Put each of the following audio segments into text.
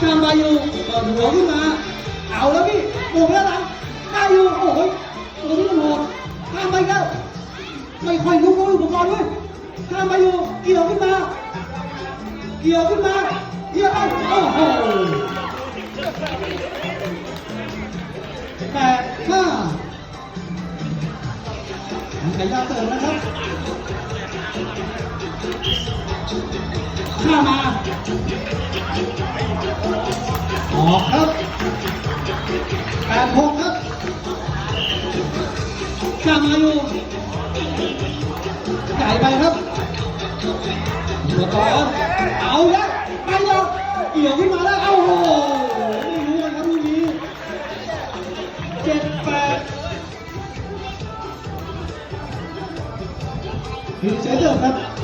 ข้ามมาอยู่เปิดหัวขึ้นมา เอาแล้วพี่โป่งแล้วหลังได้อยู่โอ้ยตัวนี้มันโหดข้ามไปแล้ว ไม่ค่อยรู้รู้อุปกรณ์ด้วยข้ามมาอยู่เกี่ยวขึ้นมา เกี่ยวขึ้นมาเกี่ยวไปโอ้โหแปดห้าไก่ย่างเติมนะครับ ข้ามาออกครับแปดหกครับข้ามาอยู่ใหญ่ไปครับตัวต่อเอาแล้วไปแล้วเกี่ยวขึ้นมาแล้วเอาโหไม่รู้กันครับลูกนี้เจ็ดแปดพิเศษเดิมครับ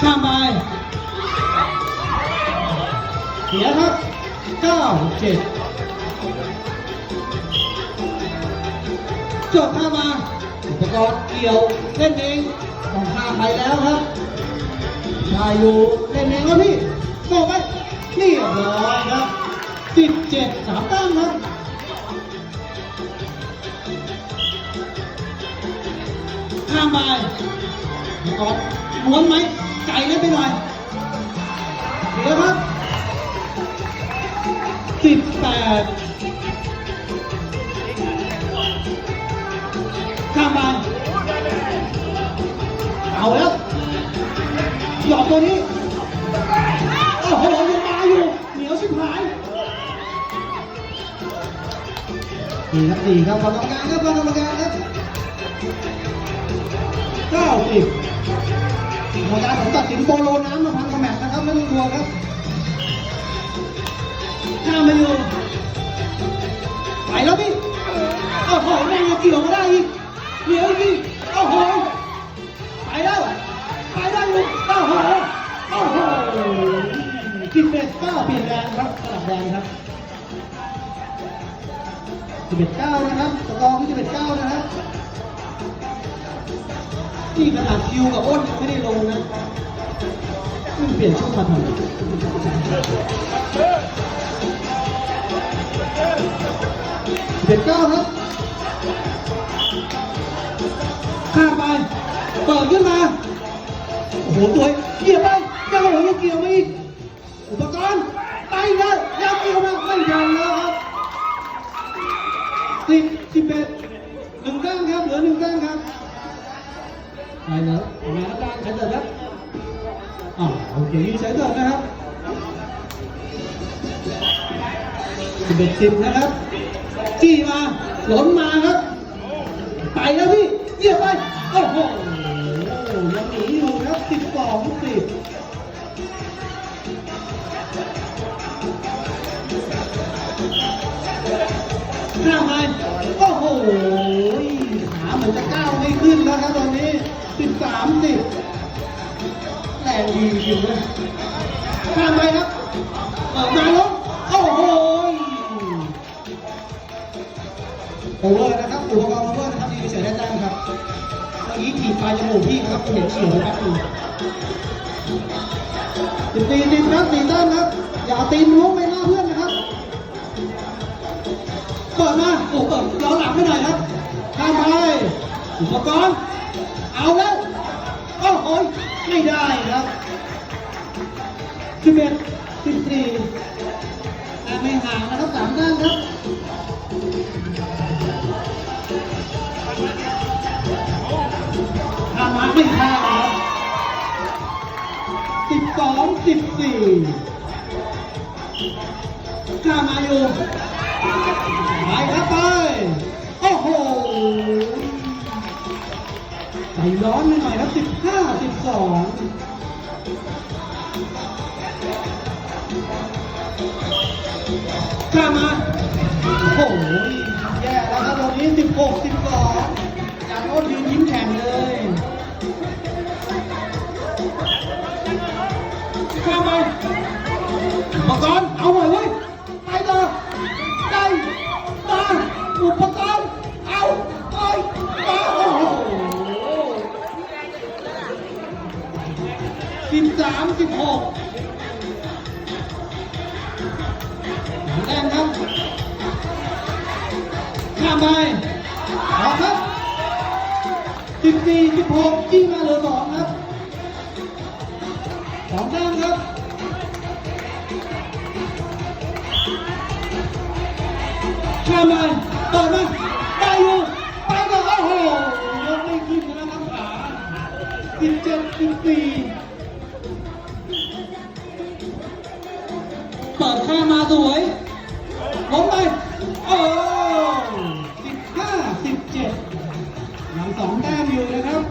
ข้ามไป เสียครับเก้าเจ็ดจบข้ามมา อุปกรณ์เกี่ยวเล่นเองต้องข้ามไปแล้วครับชายอยู่เล่นเองแล้วพี่โตไปเรียบร้อยครับสิบเจ็ดสามตั้งครับข้ามไปอุปกรณ์ม้วนไหม ไก่เล่นไปหน่อยเดี๋ยวครับสิบแปดข้ามไปเอาแล้วหยอกตัวนี้โอ้โหยังมาอยู่เหนียวชิบหายดีครับดีครับกรรมการครับกรรมการครับเก้าสิบ กรรมการผมตัดสินโปโลน้ำมาพันกระแมทนะครับไม่ต้องกลัวครับข้ามมาอยู่ไปแล้วพี่โอ้โหแม่งยังเกี่ยวมาได้อีกเหนียวอีกโอ้โหไปแล้วไปได้อยู่โอ้โหโอ้โหสิบเอ็ดเก้าเปลี่ยนแดงครับสลับแดงครับสิบเอ็ดเก้านะครับสกอร์ที่สิบเอ็ดเก้า นี่ขนาดคิวกับอ้นยังไม่ได้ลงนะนี่เปลี่ยนชุดมาทำไมสิบเอ็ดเก้าครับข้ามไป เปิดขึ้นมา โอ้โหตัวเกี่ยวไปเจ้าโอ้โหยังเกี่ยวมาอีกอุปกรณ์ไปแล้วยังเกี่ยวมาไม่ทันแล้วครับสิบสิบเอ็ดหนึ่งแต้มครับ เหลือหนึ่งแต้มครับ ไปแล้วออกมาแล้วการใช้เดินครับอ่าโอเคยิงใช้เดินนะครับสิบเอ็ดสิบนะครับจี้มาหล่นมาครับ ไปแล้วพี่เยี่ยมไปโอ้โหยังหนีอยู่ครับสิบสองสิบข้าไปโอ้โหขาเหมือนจะก้าวไม่ขึ้นแล้วครับตอนนี้ สิบสามสิบแรงดีอยู่เลยข้ามไปครับเปิดมาแล้วโอ้โหโอเวอร์นะครับอุปกรณ์โอเวอร์นะครับนี่เสียได้แต้มครับเมื่อกี้ถีบปลายจมูกพี่ครับเห็นเฉียวครับดูสิบตีสิบครับสี่แต้มครับ อย่าตีนล้วงไปหน้าเพื่อนนะครับเปิดมาโอ้เปิดย้อนหลังให้หน่อยครับข้ามไปอุปกรณ์ ได้ครับสิบเอ็ดสิบสี่แต่ไม่ห่างนะครับสามแต้มครับข้ามาไม่ข้ามครับสิบสองสิบสี่ข้ามาอยู่ไปครับไป โอ้โหใจร้อนหน่อยครับสิบห้า สิบสองข้ามาโอ้โหแย่แล้วครับตอนนี้สิบหกสิบสองจานโอ้ยืนยิ้มแฉ่งเลยข้ามไปอุปกรณ์เอาหน่อยเว้ยามสิบหกแต้มครับ ข้ามไปเอาครับสิบสี่สิบหกจี้มาเหลือสองครับสองแต้มครับข้ามไปเปิดมา สองแต้มอยู่นะครับ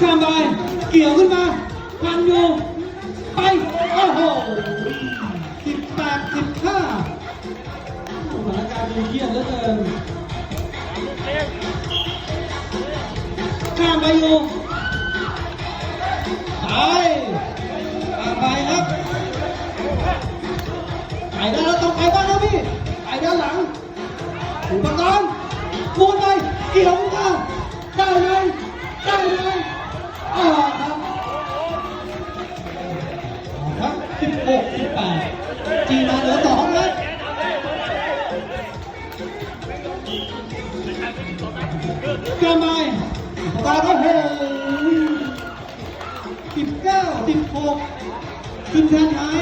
ข้ามไปเกี่ยวขึ้นมาพันอยู่ไป โอ้โหสิบแปดสิบห้าสถานการณ์ดูเครียดเหลือเกินข้ามไปอยู่ไปข้ามไปครับไปได้แล้วต้องไปบ้างนะพี่ กระไมตาก็โหสิบเก้าสิบหกขึ้นแทนไทย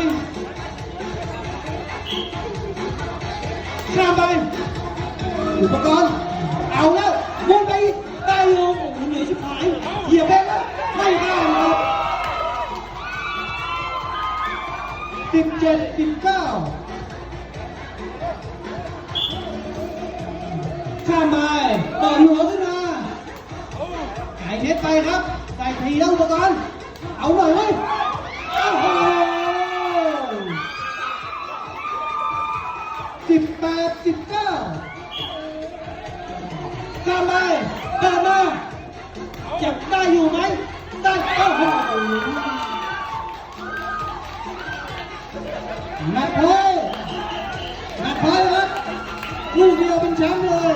ข้ามไป อุปกรณ์ เอาแล้ววนไปได้อยู่โอ้โหเหนื่อยชิบหาย เหยียบแบงแล้วไม่ได้ครับสิบเจ็ดสิบเก้าข้ามไปเปิดหัวขึ้น เน็ตไปครับไก่ทีแล้วอุปกรณ์เอาหน่อยเว้ยสิบแปดสิบเก้าข้ามไปเดินมาจะได้อยู่ไหมได้โอ้โหนัดเพลย์นัดเพลย์ครับลูกเดียวเป็นแชมป์เลย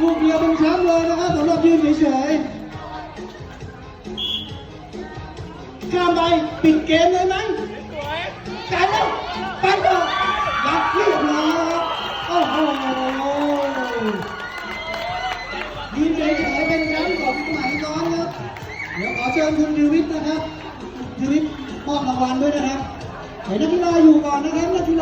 ลูกเดียวเป็นแชมป์เลยนะครับสำหรับยืนเฉยๆ ข้ามไปปิดเกมเลยไหมงจ่ายแล้วไปต่อรับเรียบร้อยโอ้โหยิงเฉยๆเป็นแชมป์ของสมัยน้อนครับเดี๋ยวขอเชิญคุณดิวิทนะครับดิวิทมอบรางวัลด้วยนะครับเห็นนักกีฬาอยู่ก่อนนะครับนักกีฬา